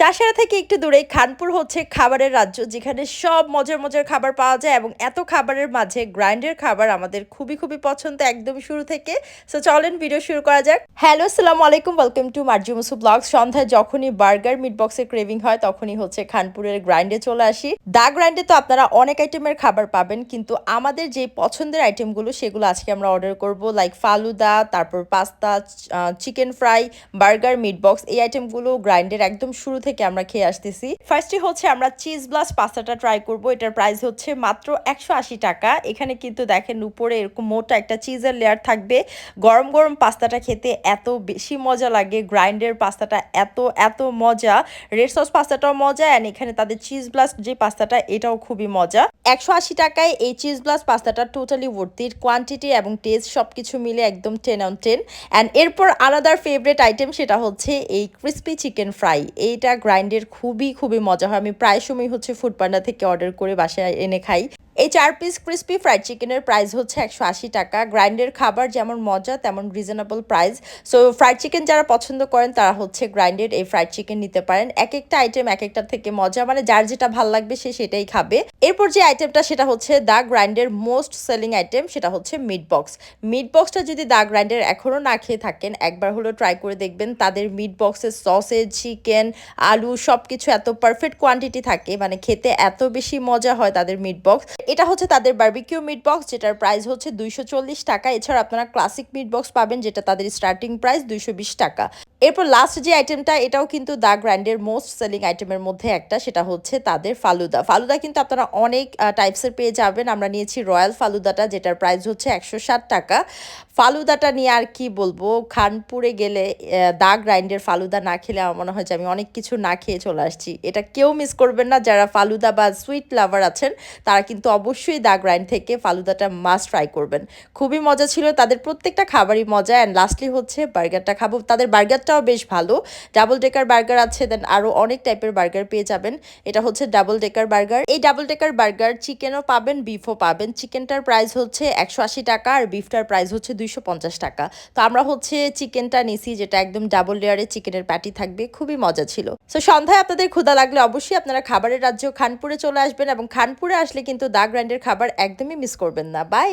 চাষারা থেকে একটু দূরে খানপুর হচ্ছে খাবারের রাজ্য, যেখানে সব মজার মজার খাবার পাওয়া যায় এবং এত খাবারের মাঝে গ্রাইন্ডের খাবার আমাদের খুবই খুবই পছন্দ একদম শুরু থেকে। সো চলেন ভিডিও শুরু করা যাক। হ্যালো সালাম আলাইকুম ওয়েলকাম টু মার্জি মুসু ব্লগস সন্ধ্যায় যখনই বার্গার মিট বক্সের ক্রেভিং হয়, তখনই হচ্ছে খানপুরের গ্রাইন্ডে চলে আসি। দা গ্রাইন্ডে তো আপনারা অনেক আইটেমের খাবার পাবেন, কিন্তু আমাদের যে পছন্দের আইটেমগুলো সেগুলো আজকে আমরা অর্ডার করব। লাইক ফালুদা, তারপর pasta chicken fry burger meat box এই আইটেমগুলো গ্রাইন্ডের একদম শুরু থেকে আমরা খেয়ে আসতেছি। ফার্স্টে হচ্ছে আমরা চিজ ব্লাস পাস্তাটা ট্রাই করব। এটার প্রাইস হচ্ছে মাত্র একশো আশি টাকা। এখানে কিন্তু দেখেন উপরে এরকম মোটা একটা চিজের লেয়ার থাকবে। গরম গরম পাস্তাটা খেতে এত বেশি মজা লাগে। গ্রাইন্ডের পাস্তাটা এত এত মজা। রেড সস পাস্তাটাও মজা অ্যান্ড এখানে তাদের চিজ ব্লাস যে পাস্তাটা এটাও খুবই মজা। একশো আশি টাকায় এই চিজ ব্লাস পাস্তাটা টোটালি ভর্তির কোয়ান্টিটি এবং টেস্ট সব কিছু মিলে একদম টেন অন টেন অ্যান্ড এরপর আলাদার ফেভারেট আইটেম সেটা হচ্ছে এই ক্রিস্পি চিকেন ফ্রাই এইটা গ্রাইন্ডের খুবই খুবই মজা হয়। আমি প্রায় সময় হচ্ছে ফুড পান্ডা থেকে অর্ডার করে বাসায় এনে খাই। এই চার পিস ক্রিস্পি ফ্রাইড চিকেনের প্রাইস হচ্ছে একশো আশি টাকা। গ্রাইন্ডের খাবার যেমন মজা, তেমন reasonable price so fried chicken যারা পছন্দ করেন, তারা হচ্ছে গ্রাইন্ডেড এই ফ্রাইড চিকেন নিতে পারেন। এক একটা আইটেম এক একটা থেকে মজা মানে যার যেটা ভালো লাগবে সে সেটাই খাবে। এরপর যে আইটেমটা সেটা হচ্ছে দা গ্রাইন্ডের মোস্ট সেলিং আইটেম সেটা হচ্ছে মিট বক্স মিট বক্সটা যদি দা গ্রাইন্ডের এখনও না খেয়ে থাকেন, একবার হলো ট্রাই করে দেখবেন, তাদের মিট বক্সের সসেজ চিকেন আলু সব কিছু এত পারফেক্ট কোয়ান্টিটি থাকে মানে খেতে এত বেশি মজা হয় তাদের মিট বক্স এটা হচ্ছে তাদের বার্বিকিউ মিট বক্স যেটার প্রাইস হচ্ছে দুইশো চল্লিশ টাকা। এছাড়া আপনারা ক্লাসিক মিট বক্স পাবেন, যেটা তাদের স্টার্টিং প্রাইস দুইশো বিশ টাকা। এরপর লাস্ট যে আইটেমটা এটাও কিন্তু দা গ্র্যান্ডের মোস্ট সেলিং আইটেমের মধ্যে একটা, সেটা হচ্ছে তাদের ফালুদা। ফালুদা কিন্তু আপনারা অনেক টাইপসের পেয়ে যাবেন। আমরা নিয়েছি রয়্যাল ফালুদাটা, যেটার প্রাইস হচ্ছে একশো ষাট টাকা। ফালুদাটা নিয়ে আর কি বলব? খানপুরে গেলে দা গ্রাইন্ডের ফালুদা না খেলে আমার মনে হয় যে আমি অনেক কিছু না খেয়ে চলে আসছি। এটা কেউ মিস করবেন না। যারা ফালুদা বা সুইট লাভার আছেন, তারা কিন্তু অবশ্যই দা গ্রাইন্ড থেকে ফালুদাটা মাস্ট ট্রাই করবেন। খুবই মজা ছিল। তাদের প্রত্যেকটা খাবারই মজা। অ্যান্ড লাস্টলি হচ্ছে বার্গারটা খাব। তাদের বার্গারটাও বেশ ভালো। ডাবল ডেকার বার্গার আছে দেন আরও অনেক টাইপের বার্গার পেয়ে যাবেন। এটা হচ্ছে ডাবল ডেকার বার্গার। এই ডাবল ডেকার বার্গার চিকেনও পাবেন বিফও পাবেন। চিকেনটার প্রাইস হচ্ছে একশো আশি টাকা আর বিফটার প্রাইস হচ্ছে দুইশো পঞ্চাশ টাকা। তো আমরা হচ্ছে চিকেনটা নিছি, যেটা একদম ডাবল লেয়ারে চিকেনের প্যাটি থাকবে। খুবই মজা ছিল। সো সন্ধ্যায় আপনাদের ক্ষুধা লাগলে অবশ্যই আপনারা খাবারের রাজ্য খানপুরে চলে আসবেন এবং খানপুরে আসলে কিন্তু দা গ্র্যান্ডের খাবার একদমই মিস করবেন না। বাই